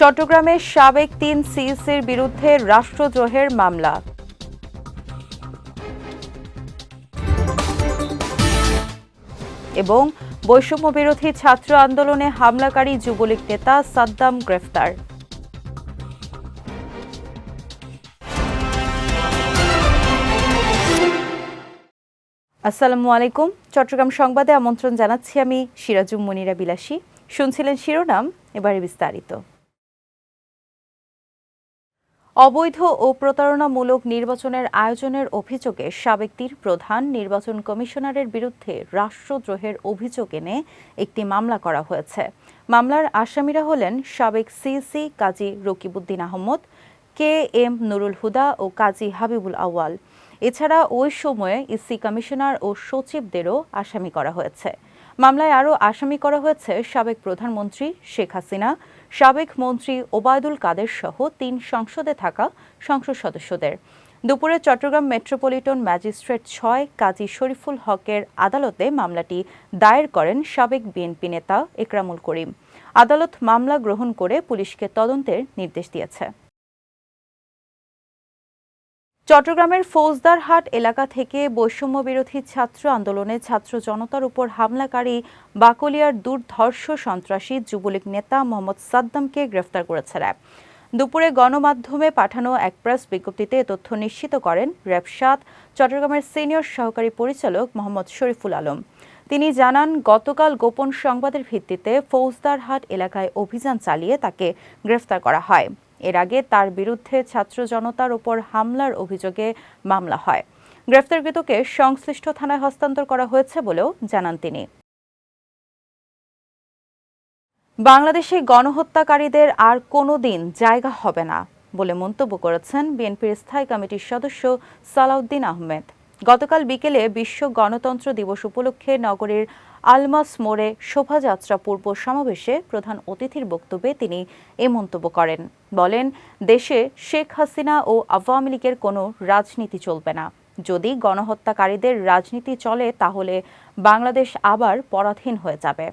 চট্টগ্রামে সাবেক তিন সিইসির বিরুদ্ধে রাষ্ট্রদ্রোহের মামলা। এবং বৈষম্য বিরোধী ছাত্র আন্দোলনে হামলাকারী যুবলীগ নেতা সাদ্দাম গ্রেফতার। আসসালামু আলাইকুম। চট্টগ্রাম সংবাদে আমন্ত্রণ জানাচ্ছি আমি সিরাজুম মনিরা বিলাসী। শুনছিলেন শিরোনাম, এবারে বিস্তারিত। অবৈধ ও প্রতারণামূলক নির্বাচনের আয়োজনের অভিযোগে সাবেক তীর প্রধান নির্বাচন কমিশনারের বিরুদ্ধে রাষ্ট্রদ্রোহের অভিযোগ এনে একটি মামলা করা হয়েছে। মামলার আসামিরা হলেন সাবেক CC Kazi Rakibuddin Ahmad, K M Nurul Huda ও কাজী হাবিবুল আওয়াল এছাড়া ওই সময়ে ইসি কমিশনার ও সচিবদেরও আসামি করা হয়েছে। মামলায় আরও আসামি করা হয়েছে সাবেক প্রধানমন্ত্রী শেখ হাসিনা সাবেক মন্ত্রী ওবায়দুল কাদের সহ তিন সংসদে থাকা সংসদ সদস্যদের। দুপুরে চট্টগ্রাম মেট্রোপলিটন ম্যাজিস্ট্রেট ছয় কাজী শরীফুল হকের আদালতে মামলাটি দায়ের করেন সাবেক বিএনপি নেতা একরামুল করিম। আদালত মামলা গ্রহণ করে পুলিশকে তদন্তের নির্দেশ দিয়েছে। চট্টগ্রামের ফৌজদারহাট এলাকা থেকে বৈষম্য বিরোধী ছাত্র আন্দোলনে ছাত্র জনতার উপর হামলাকারী বাকলিয়ার দুর্ধর্ষ সন্ত্রাসী যুবলীগ নেতা মোহাম্মদ সাদ্দামকে গ্রেফতার করেছে র্যাব। দুপুরে গণমাধ্যমে পাঠানো এক প্রেস বিজ্ঞপ্তিতে তথ্য নিশ্চিত করেন র্যাব সাত, চট্টগ্রামের সিনিয়র সহকারী পরিচালক মোহাম্মদ শরীফুল আলম। তিনি জানান, গতকাল গোপন সংবাদের ভিত্তিতে ফৌজদারহাট এলাকায় অভিযান চালিয়ে তাকে গ্রেফতার করা হয়। এর আগে তার বিরুদ্ধে ছাত্র জনতার উপর হামলার অভিযোগে মামলা হয়। গ্রেফতারকৃতকে সংশ্লিষ্ট থানায় হস্তান্তর করা হয়েছে বলেও জানান তিনি। বাংলাদেশে গণহত্যাকারীদের আর কোনো দিন জায়গা হবে না বলে মন্তব্য করেছেন বিএনপির স্থায়ী কমিটির সদস্য সালাউদ্দিন আহমেদ। গতকাল বিকেলে বিশ্ব গণতন্ত্র দিবস উপলক্ষে নগরীর আলমাস মোড়ে শোভাযাত্রা পূর্ব সমাবেশে প্রধান অতিথির বক্তব্যে তিনি এ মন্তব্য করেন। বলেন, দেশে শেখ হাসিনা ও আওয়ামী লীগের কোনো রাজনীতি চলবে না। যদি গণহত্যাকারীদের রাজনীতি চলে, তাহলে বাংলাদেশ আবার পরাধীন হয়ে যাবে।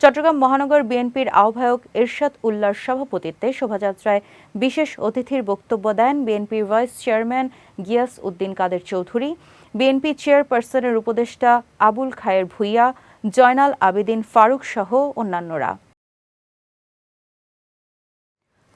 চট্টগ্রাম মহানগর বিএনপির আহ্বায়ক এরশাদ উল্লার সভাপতিত্বে শোভাযাত্রায় বিশেষ অতিথির বক্তব্য দেন বিএনপির vice chairman Gias Uddin Quader Chowdhury. BNP চেয়ারপারসনের উপদেষ্টা আবুল খায়ের ভুইয়া, জয়নাল আবেদিন ফারুক সহ অন্যান্যরা।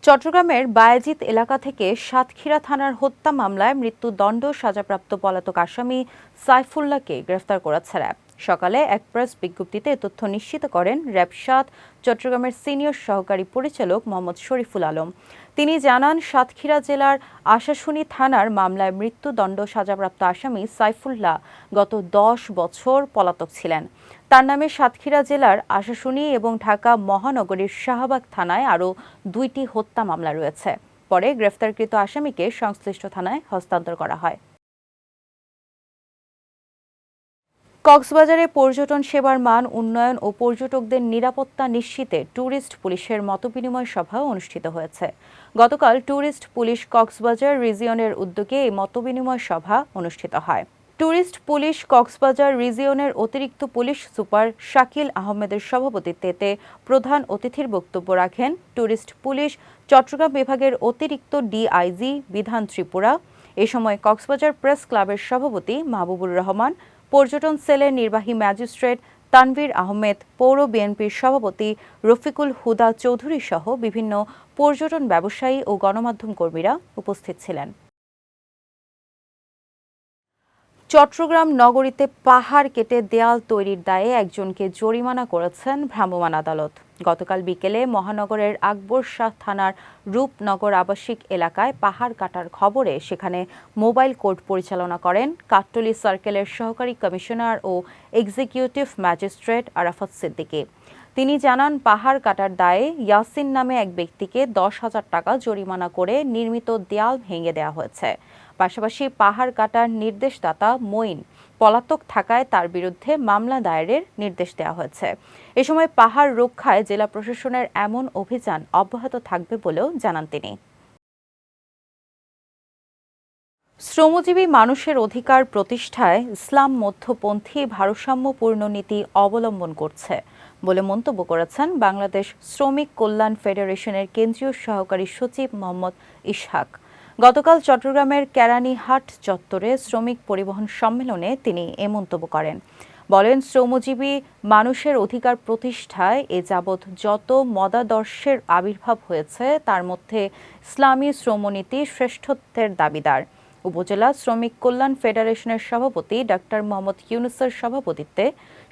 চট্টগ্রামের বায়াজিত এলাকা থেকে সাতক্ষীরা থানার হত্যা মামলায় মৃত্যুদণ্ড সাজাপ্রাপ্ত পলাতক আসামি সাইফুল্লাহকে গ্রেফতার করেছে র্যাব। সকালে এক প্রেস বিজ্ঞপ্তিতে তথ্য নিশ্চিত করেন র্যাব সাত চট্টগ্রামের সিনিয়র সহকারী পরিচালক মোহাম্মদ শরীফুল আলম। তিনি জানান, সাতক্ষীরা জেলার আশাশুনি থানার মামলায় মৃত্যুদণ্ড সাজাপ্রাপ্ত আসামি সাইফুল্লাহ গত দশ বছর পলাতক ছিলেন। তার নামে সাতক্ষীরা জেলার আশাশুনি এবং ঢাকা মহানগরীর শাহবাগ থানায় আরও দুইটি হত্যা মামলা রয়েছে। পরে গ্রেফতারকৃত আসামিকে সংশ্লিষ্ট থানায় হস্তান্তর করা হয়। কক্সবাজারে পর্যটন সেবার মান, উন্নয়ন ও পর্যটকদের নিরাপত্তা নিশ্চিতে ট্যুরিস্ট পুলিশের মতবিনিময় সভা অনুষ্ঠিত হয়েছে। গতকাল ট্যুরিস্ট পুলিশ কক্সবাজার রিজিয়নের উদ্যোগে এই মতবিনিময় সভা অনুষ্ঠিত হয়। ট্যুরিস্ট পুলিশ কক্সবাজার রিজিয়নের অতিরিক্ত পুলিশ সুপার শাকিল আহমেদের সভাপতিত্বে প্রধান অতিথির বক্তব্য রাখেন ট্যুরিস্ট পুলিশ, চট্টগ্রাম বিভাগের অতিরিক্ত ডিআইজি বিধান ত্রিপুরা, এ সময় কক্সবাজার প্রেস ক্লাবের সভাপতি মাহবুবুর রহমান পর্যটন সেলের নির্বাহী ম্যাজিস্ট্রেট তানভীর আহমেদ, পৌর বিএনপির সভাপতি রফিকুল হুদা চৌধুরী সহ বিভিন্ন পর্যটন ব্যবসায়ী ও গণমাধ্যম কর্মীরা উপস্থিত ছিলেন। চট্টগ্রাম নগরীতে পাহাড় কেটে দেয়াল তৈরির দায়ে একজনকে জরিমানা করেছেন ভ্রাম্যমাণ আদালত। গতকাল বিকেলে মহানগরের আকবর শাহ থানার রূপনগর আবাসিক এলাকায় পাহাড় কাটার খবরে সেখানে মোবাইল কোর্ট পরিচালনা করেন কাট্টলি সার্কেলের সহকারী কমিশনার ও এক্সিকিউটিভ ম্যাজিস্ট্রেট আরাফাত সিদ্দিকী। তিনি জানান, পাহাড় কাটার দায়ে ইয়াসিন নামে এক ব্যক্তিকে দশ হাজার টাকা জরিমানা করে নির্মিত দেয়াল ভেঙে দেওয়া হয়েছে। পাশাপাশি পাহাড় কাটার নির্দেশদাতা মঈন পলাতক থাকায় তার বিরুদ্ধে মামলা দায়েরের নির্দেশ দেওয়া হয়েছে। এ সময় পাহাড় রক্ষায় জেলা প্রশাসনের এমন অভিযান অব্যাহত থাকবে বলেও জানান তিনি। শ্রমজীবী মানুষের অধিকার প্রতিষ্ঠায় ইসলাম মধ্যপন্থী ভারসাম্যপূর্ণ নীতি অবলম্বন করছে বলে মন্তব্য করেছেন বাংলাদেশ শ্রমিক কল্যাণ ফেডারেশনের কেন্দ্রীয় সহকারী সচিব মোহাম্মদ ইসহাক গতকাল চট্টগ্রামের কেরানীহাট চত্বরে শ্রমিক পরিবহন সম্মেলনে তিনি এ মন্তব্য করেন। বলেন, শ্রমজীবী মানুষের অধিকার প্রতিষ্ঠায় এ যাবৎ যত মদাদর্শের আবির্ভাব হয়েছে, তার মধ্যে ইসলামী শ্রমনীতি শ্রেষ্ঠত্বের দাবিদার। উপজেলা শ্রমিক কল্যাণ ফেডারেশনের সভাপতি ডাক্তার মোহাম্মদ ইউনুসের সভাপতিত্বে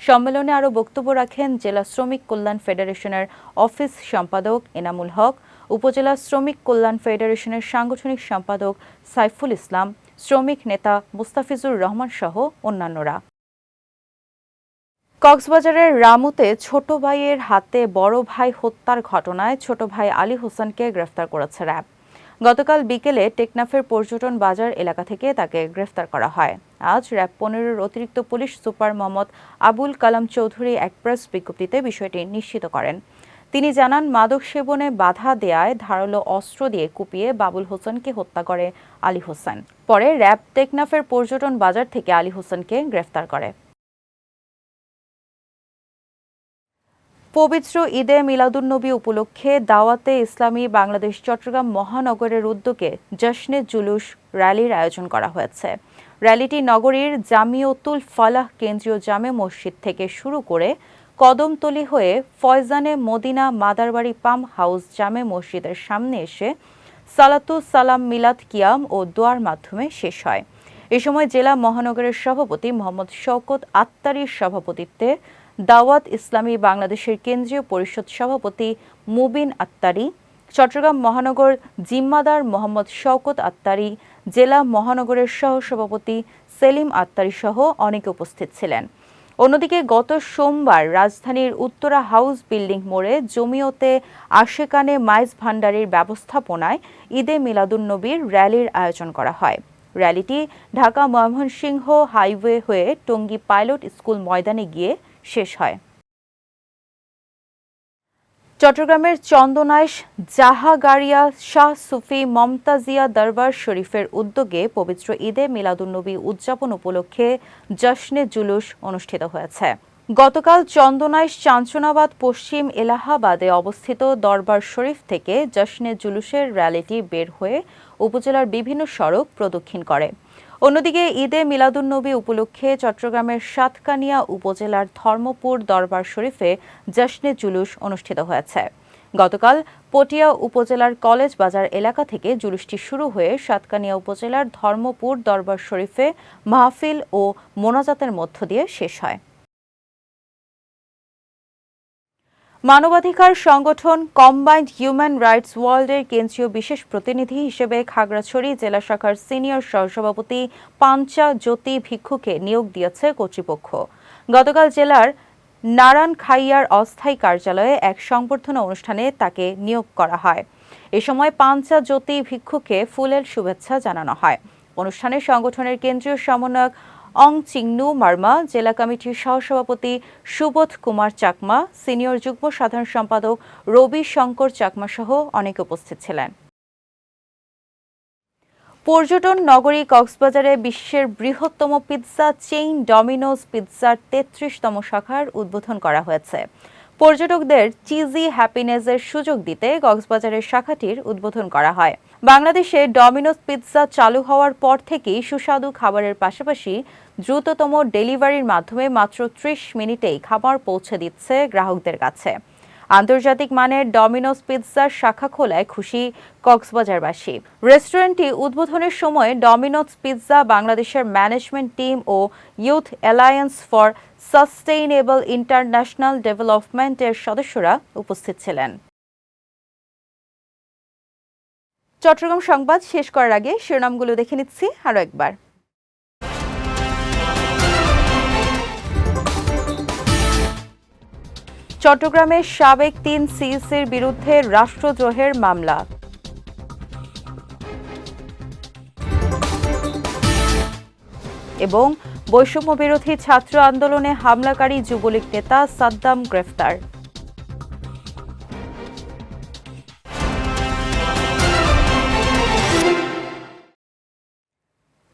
সম্মেলনে আরও বক্তব্য রাখেন জেলা শ্রমিক কল্যাণ ফেডারেশনের অফিস সম্পাদক এনামুল হক উপজেলা শ্রমিক কল্যাণ ফেডারেশনের সাংগঠনিক সম্পাদক সাইফুল ইসলাম, শ্রমিক নেতা মুস্তাফিজুর রহমান সহ অন্যান্যরা। কক্সবাজারের রামুতে ছোট ভাইয়ের হাতে বড় ভাই হত্যার ঘটনায় ছোট ভাই আলী হোসেনকে গ্রেফতার করেছে র্যাব। গতকাল বিকেলে টেকনাফের পর্যটন বাজার এলাকা থেকে তাকে গ্রেফতার করা হয়। আজ র্যাব পনেরোর অতিরিক্ত পুলিশ সুপার মোহাম্মদ আবুল কালাম চৌধুরী এক প্রেস বিজ্ঞপ্তিতে বিষয়টি নিশ্চিত করেন। তিনি জানান, মাদক সেবনে বাধা দেয়ায় ধারালো অস্ত্র দিয়ে কুপিয়ে বাবুল হোসেনকে হত্যা করে আলী হোসেন। পরে র্যাব টেকনাফের পর্যটন বাজার থেকে আলী হোসেনকে গ্রেফতার করে। পবিত্র ঈদে মিলাদুন্নবী উপলক্ষে দাওয়াতে ইসলামী বাংলাদেশ চট্টগ্রাম মহানগরের উদ্যোগে জশ্নে জুলুস র্যালির আয়োজন করা হয়েছে। র্যালিটি নগরীর জামিয়তুল ফালাহ কেন্দ্রীয় জামে মসজিদ থেকে শুরু করে কদমতলি হয়ে ফয়জানে মদিনা মাদারবাড়ি পাম্প হাউস জামে মসজিদের সামনে এসে সালাতু সালাম মিলাদ কিয়াম ও দোয়ার মাধ্যমে শেষ হয়। এ সময় জেলা মহানগরের সভাপতি মোহাম্মদ শওকত আত্তারির সভাপতিত্বে দাওয়াত ইসলামী বাংলাদেশের কেন্দ্রীয় পরিষদ সভাপতি মুবিন আত্তারি, চট্টগ্রাম মহানগর জিম্মাদার মোহাম্মদ শওকত আত্তারি, জেলা মহানগরের সহ সভাপতি সেলিম আত্তারি সহ অনেকে উপস্থিত ছিলেন। অন্যদিকে গত সোমবার রাজধানীর উত্তরা হাউস বিল্ডিং মোড়ে জমিয়তে আশেকানে মাইজ ভান্ডারির ব্যবস্থাপনায় ঈদে মিলাদুন্নবীর র্যালির আয়োজন করা হয়। র্যালিটি ঢাকা ময়মনসিংহ হাইওয়ে হয়ে টঙ্গী পাইলট স্কুল ময়দানে গিয়ে শেষ হয়। চট্টগ্রামের চন্দনাইশ জাহাগারিয়া শাহ সুফি মমতাজিয়া দরবার শরীফের উদ্যোগে পবিত্র ঈদে মিলাদুন্নবী উদযাপন উপলক্ষে জশ্নে জুলুস অনুষ্ঠিত হয়েছে। গতকাল চন্দনাইশ চাঞ্চনাবাদ পশ্চিম এলাহাবাদে অবস্থিত দরবার শরীফ থেকে জশ্নে জুলুসের র্যালিটি বের হয়ে উপজেলার বিভিন্ন সড়ক প্রদক্ষিণ করে। অন্যদিকে ঈদে মিলাদুন্নবী উপলক্ষে চট্টগ্রামের সাতকানিয়া উপজেলার ধর্মপুর দরবার শরীফে জশ্নে জুলুস অনুষ্ঠিত হয়েছে। গতকাল পটিয়া উপজেলার কলেজ বাজার এলাকা থেকে জুলুসটি শুরু হয়ে সাতকানিয়া উপজেলার ধর্মপুর দরবার শরীফে মাহফিল ও মোনাজাতের মধ্য দিয়ে শেষ হয়। মানবাধিকার সংগঠন কম্বাইন্ড হিউম্যান রাইটস ওয়ার্ল্ডের কেন্দ্রীয় বিশেষ প্রতিনিধি হিসেবে খাগড়াছড়ি জেলা শাখার সিনিয়র সহসভাপতি পাঞ্চা জ্যোতি ভিক্ষুকে নিয়োগ দিয়েছে কর্তৃপক্ষ। গতকাল জেলার নারায়ণ খাইয়ার অস্থায়ী কার্যালয়ে এক সংবর্ধনা অনুষ্ঠানে তাকে নিয়োগ করা হয়। এ সময় পাঞ্চা জ্যোতি ভিক্ষুকে ফুলের শুভেচ্ছা জানানো হয়। অনুষ্ঠানে সংগঠনের কেন্দ্রীয় সমন্বয়ক অং চিংনু মার্মা, জেলা কমিটির সহসভাপতি সুবোধ কুমার চাকমা, সিনিয়র যুগ্ম সাধারণ সম্পাদক রবি শঙ্কর চাকমা সহ অনেকে উপস্থিত ছিলেন। পর্যটন নগরী কক্সবাজারে বিশ্বের বৃহত্তম পিৎজা চেইন ডমিনোজ পিৎজার তেত্রিশতম শাখার উদ্বোধন করা হয়েছে। পর্যটকদের চিজি হ্যাপিনেসের সুযোগ দিতে কক্সবাজারের শাখাটির উদ্বোধন করা হয়। বাংলাদেশে ডমিনোস পিৎজা চালু হওয়ার পর থেকেই সুস্বাদু খাবারের পাশাপাশি দ্রুততম ডেলিভারির মাধ্যমে মাত্র ত্রিশ মিনিটেই খাবার পৌঁছে দিচ্ছে গ্রাহকদের কাছে। আন্তর্জাতিক মানের ডমিনোস পিৎজার শাখা খোলায় খুশি কক্সবাজারবাসী। রেস্টুরেন্টটি উদ্বোধনের সময় ডমিনোস পিৎজা বাংলাদেশের management team O youth alliance for sustainable international ডেভেলপমেন্টের সদস্যরা উপস্থিত ছিলেন। চট্টগ্রাম সংবাদ শেষ করার আগে শিরোনামগুলো দেখে নিচ্ছি আরও একবার। চট্টগ্রামের সাবেক তিন সিইসির বিরুদ্ধে রাষ্ট্রদ্রোহের মামলা। এবং বৈষম্য বিরোধী ছাত্র আন্দোলনে হামলাকারী যুবলীগ নেতা সাদ্দাম গ্রেফতার।